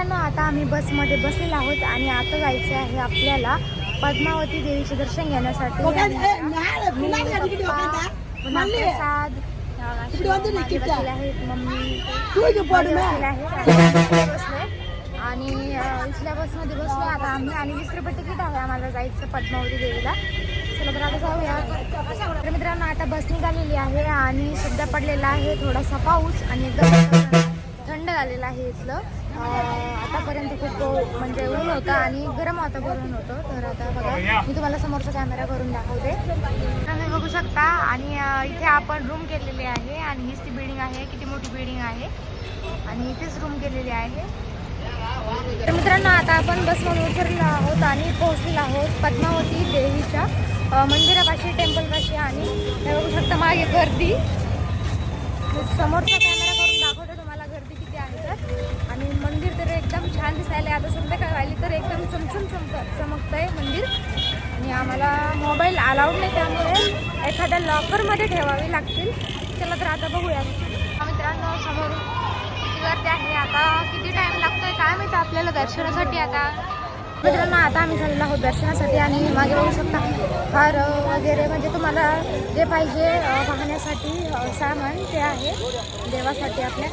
मित्रांनो आता आम्ही बसमध्ये बसलेलो आहोत आणि आता जायचं आहे आपल्याला पद्मावती देवीचे दर्शन घेण्यासाठी. प्रसाद बसलेले आहेत मम्मी मागे बसलेले आहेत आणि इथल्या बसमध्ये बसलो आता आम्ही आणि वीस रुपये तिकीट आहे आम्हाला जायचं पद्मावती देवीला. चला तर आता जाऊया. तर मित्रांनो आता बस निघालेली आहे आणि सध्या पडलेला आहे थोडासा पाऊस आणि एकदम थंड झालेलं आहे इथलं. आतापर्यंत खूप म्हणजे ऊन होतं आणि गरम वातावरण होतं. तर आता बघा मी तुम्हाला समोरचा कॅमेरा करून दाखवते. तुम्ही बघू शकता आणि इथे आपण रूम केलेली आहे आणि हीच ती बिल्डिंग आहे किती मोठी बिल्डिंग आहे. आणि इथेच रूम केलेली आहे. तर मित्रांनो आता आपण बसमधून उतरलो आहोत आणि पोहोचलेलो आहोत पद्मावती देवीच्या मंदिरापाशी टेम्पलपाशी आणि बघू शकता मागे गर्दी. समोरचा कॅमेरा करून दाखवतो तुम्हाला गर्दी किती आहे तर आणि मंदिर तर एकदम छान दिसायला आता संध्याकाळ आली तर एकदम चमचम चमक चमकतंय मंदिर. आणि आम्हाला मोबाईल अलाउड नाही त्यामुळे एखाद्या लॉकरमध्ये ठेवावे लागतील. चला तर आता बघूया. मित्रांनो समोर किती गर्दी आहे. आता किती टाइम लागतोय काय माहिती आपल्याला दर्शनासाठी आता? मित्रांनो आता आम्ही झालेलो आहोत दर्शनासाठी आणि मागे बघू शकता हार वगैरे म्हणजे तुम्हाला जे पाहिजे पाहण्यासाठी सामान ते आहे देवासाठी आपल्या.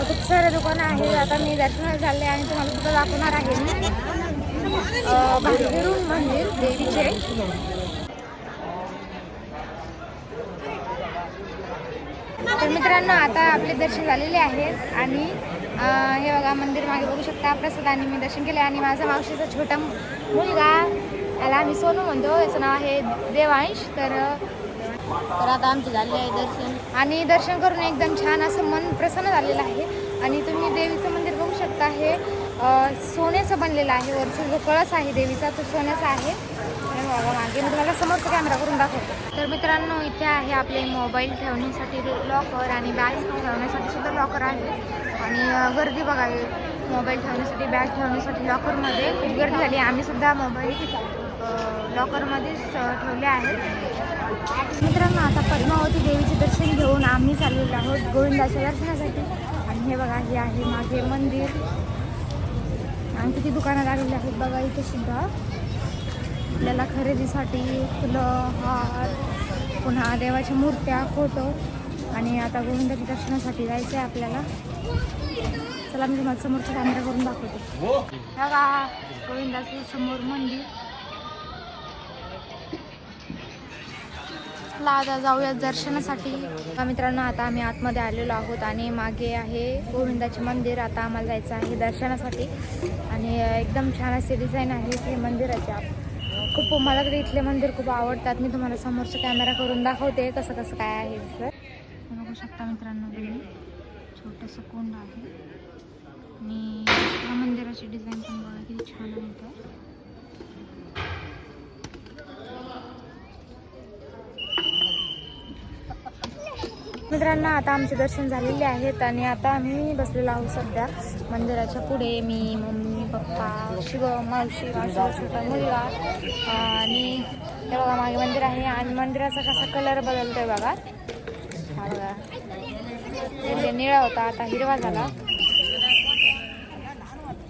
खूप सारे दुकानं आहे आता मी दर्शनाला झाले आणि तुम्हाला सुद्धा दाखवणार आहे मी. बाहेरून मंदिर देवीचे. तर मित्रांनो आता आपले दर्शन झालेले आहेत आणि हे बघा मंदिर मागे बघू शकता. प्रसाद आणि मी दर्शन केले आणि माझा मावशीचा छोटा मुलगा याला आम्ही सोनू म्हणतो. याचं नाव आहे देवांश. तर तर आता आमचे झाले आहे दर्शन. आणि दर्शन करून एकदम छान असं मन प्रसन्न झालेलं आहे. आणि तुम्ही देवीचं मंदिर बघू शकता. हे सोन्याचं बनलेलं आहे. वरचा जो कळस आहे देवीचा तो सोन्याचा आहे. हे बघा मागे मी तुम्हाला समोरचा कॅमेरा करून दाखवतो तर मित्रांनो इथे आहे आपले मोबाईल ठेवण्यासाठी लॉकर आणि बॅग ठेवण्यासाठी सुद्धा लॉकर आहे. आणि गर्दी बघा मोबाईल ठेवण्यासाठी बॅग ठेवण्यासाठी लॉकरमध्ये खूप गर्दी झाली. आम्ही सुद्धा मोबाईल लॉकरमध्येच ठेवले आहेत. मित्रांनो आता पद्मावती देवीचे दर्शन घेऊन आम्ही चाललेलो आहोत गोविंदाच्या दर्शनासाठी. आणि हे बघा हे आहे मागे मंदिर. आणि किती दुकानं लागलेली आहेत बघा इथे सुद्धा. आपल्याला खरेदीसाठी फुलं हार पुन्हा देवाच्या मूर्त्या फोटो आणि आता गोविंदाच्या दर्शनासाठी जायचं आहे आपल्याला. चला मी तुम्हाला समोरचा कॅमेरा करून दाखवते. बघा गोविंदाचं समोर मंदिर. चला आता जाऊया दर्शनासाठी. हा मित्रांनो आता आम्ही आतमध्ये आलेलो आहोत आणि मागे आहे गोविंदाचे मंदिर. आता आम्हाला जायचं आहे दर्शनासाठी. आणि एकदम छान असे डिझाईन आहे ते मंदिराचे. आप- खूप मला तर इथले मंदिर खूप आवडतात. मी तुम्हाला समोरचा कॅमेरा करून दाखवते कसं कसं काय आहे बघू शकता मित्रांनो तुम्ही. छोटंसं कोंड आहे. आणि या मंदिराची डिझाईन पण बघा किती छान आहे तर मित्रांनो आता आमचे दर्शन झालेले आहेत आणि आता आम्ही बसलेलो आहोत सध्या मंदिराच्या पुढे. मी मम्मी पप्पा शिव मावशी मावशीचा छोटा मुलगा आणि हे बघा मागे मंदिर आहे आणि मंदिराचा कसा कलर बदलतोय बघा. हा बघा. निळा होता आता हिरवा झाला.